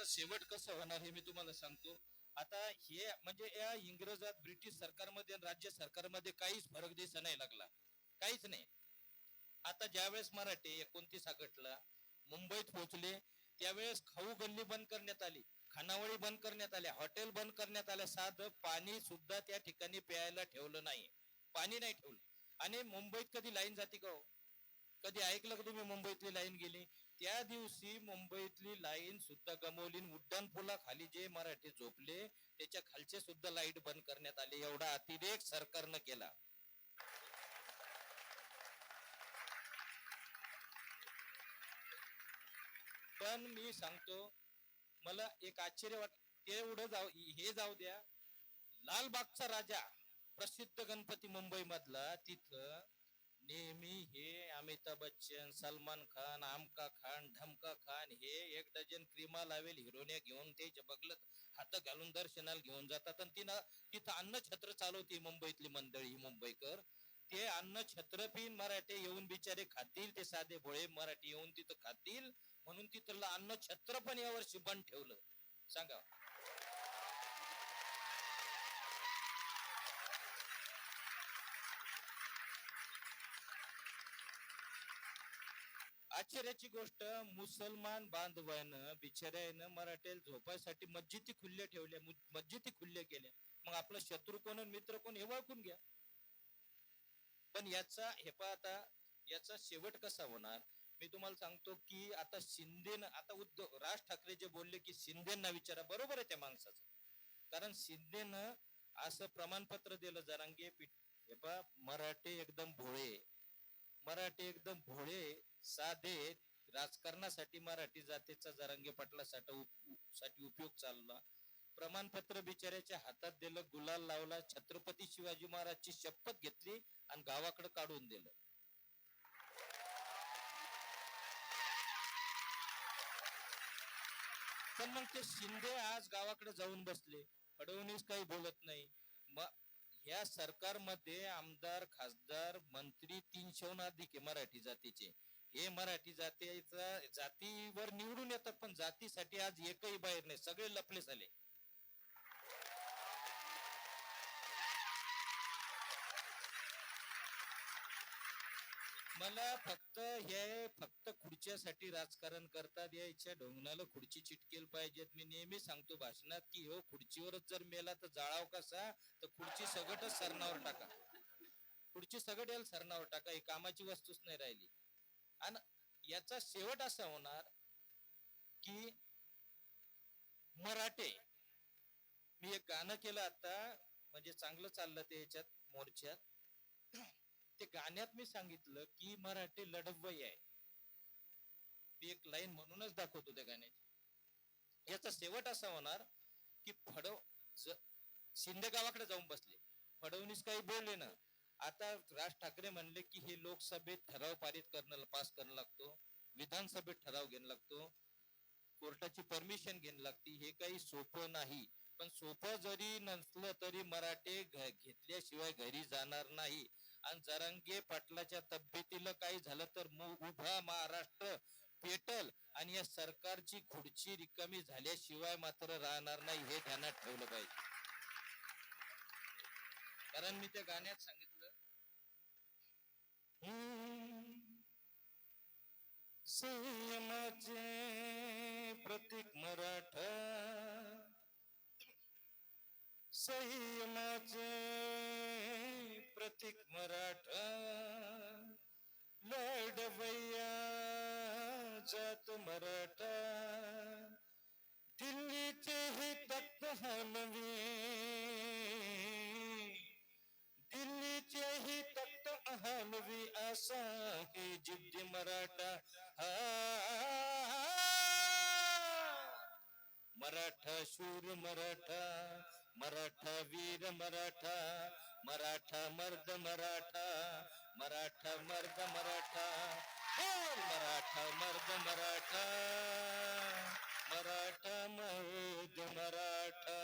त्याचा शेवट कसं होणार हे मी तुम्हाला सांगतो. आता हे म्हणजे या इंग्रजात ब्रिटिश सरकारमध्ये राज्य सरकारमध्ये काहीच फरक दिसा नाही लागला. काहीच नाही. आता ज्यावेळेस मराठे एकोणतीस ऑगस्टला मुंबईत पोहोचले त्यावेळेस खाऊ गल्ली बंद करण्यात आली खानावळी बंद करण्यात आल्या हॉटेल बंद करण्यात आल्या साधं पाणी सुद्धा त्या ठिकाणी प्यायला ठेवलं नाही. पाणी नाही ठेवलं. आणि मुंबईत कधी लाईन जाते का हो? कधी ऐकलं का तुम्ही मुंबईतली लाईन गेली? त्या दिवशी मुंबईतली लाईन सुद्धा गमवली उड्डाण पुलाखाली जे मराठी झोपले त्याच्या खालचे सुद्धा लाइट बंद करण्यात आले. एवढा अतिरेक सरकारनं केला. पण मी सांगतो मला एक आश्चर्य वाट तेवढं जाऊ हे जाऊ द्या. लालबागचा राजा प्रसिद्ध गणपती मुंबई मधला तिथं नेहमी हे अमिताभ बच्चन सलमान खान आमका खान ढमका खान हे एक डझन क्रीमा लावेल. हिरोन्या घेऊन ते बगलत हात घालून दर्शनाला घेऊन जातात. आणि तिनं तिथं अन्न छत्र चालवते मुंबईतली मंडळी मुंबईकर. ते अन्न छत्रपीन मराठे येऊन बिचारे खातील ते साधे भोळे मराठी येऊन तिथं खातील. म्हणून तिथलं अन्न छत्र पण यावर्षी बंद ठेवलं. सांगा. आश्चर्याची गोष्ट मुसलमान बांधवानं बिचाऱ्यानं मराठ्याला झोपायसाठी मस्जिदी खुल्ल्या ठेवल्या मस्जिदी खुल्ल्या केल्या. मग आपला शत्रू कोण मित्र कोण हे ओळखून घ्या. पण याचा हे पहा आता याचा शेवट कसा होणार? मी तुम्हाला सांगतो की आता शिंदेनं आता उद्धव राज ठाकरे जे बोलले की शिंदेना विचारा बरोबर आहे त्या माणसाचं. कारण शिंदेनं असं प्रमाणपत्र दिलं जरांगे पीठ हे पा मराठे एकदम भोळे. मराठी एकदम भोळे साधे राजकारणासाठी मराठी जातीचा जरांगे पाटलासाठी उप- साठी उपयोग चालला. प्रमाणपत्र बिचाऱ्याच्या हातात दिलं गुलाल लावला छत्रपती शिवाजी महाराजची शपथ घेतली आणि गावाकडे काढून दिलं. पण मग ते शिंदे आज गावाकडे जाऊन बसले. फडवणीस काही बोलत नाही. मग ह्या सरकारमध्ये आमदार खासदार मंत्री तीनशेहून अधिक आहे मराठी जातीचे. हे मराठी जातीचा जातीवर निवडून येतात पण जातीसाठी आज एकही बाहेर नाही. सगळे लपले झाले. मला फक्त हे फक्त खुर्च्यासाठी राजकारण करतात याच्या ढोंगणाला खुर्ची चिटकेल पाहिजेत. मी नेहमी सांगतो भाषणात की हो खुर्चीवरच जर मेला तर जाळाव कसा? तर खुर्ची सगटच सरणावर टाका. खुर्ची सगट याला सरणावर टाका. ही कामाची वस्तूच नाही राहिली. आणि याचा शेवट असा होणार की मराठे मी एक गाणं केलं आता म्हणजे चांगलं चाललं ते याच्यात मोर्चात ते गाण्यात मी सांगितलं की मराठी लढवय आहे मी एक लाईन म्हणूनच दाखवतो त्या गाण्याची. याचा शेवट असा होणार की फडव ज- शिंदे गावाकडे जाऊन बसले. फडवणीस काही बोलले ना आता राज ठाकरे म्हणले की हे लोकसभेत ठराव पारित करणं पास करणं लागतो. विधानसभेत ठराव घेणं लागतो. कोर्टाची परमिशन घेणं लागते. हे काही सोपं नाही. पण सोपं जरी नसलं तरी मराठे घेतल्याशिवाय घरी जाणार नाही. आणि जरांगे पाटलाच्या तब्येतीला काही झालं तर उभा महाराष्ट्र पेटल आणि या सरकारची खुर्ची रिकामी झाल्याशिवाय मात्र राहणार नाही हे ध्यानात ठेवलं पाहिजे. कारण मी त्या गाण्यात सांगितलं संयमाचे प्रतीक मराठा संयमाचे प्रतीक मराठा लढवैया जात मराठा. दिल्लीचे हे तख्त हलवे हलवी असा हे जिद्दी मराठा। मराठा शूर मराठा मराठा वीर मराठा मराठा मर्द मराठा मराठा मर्द मराठा मराठा मर्द मराठा मराठा मर्द मराठा।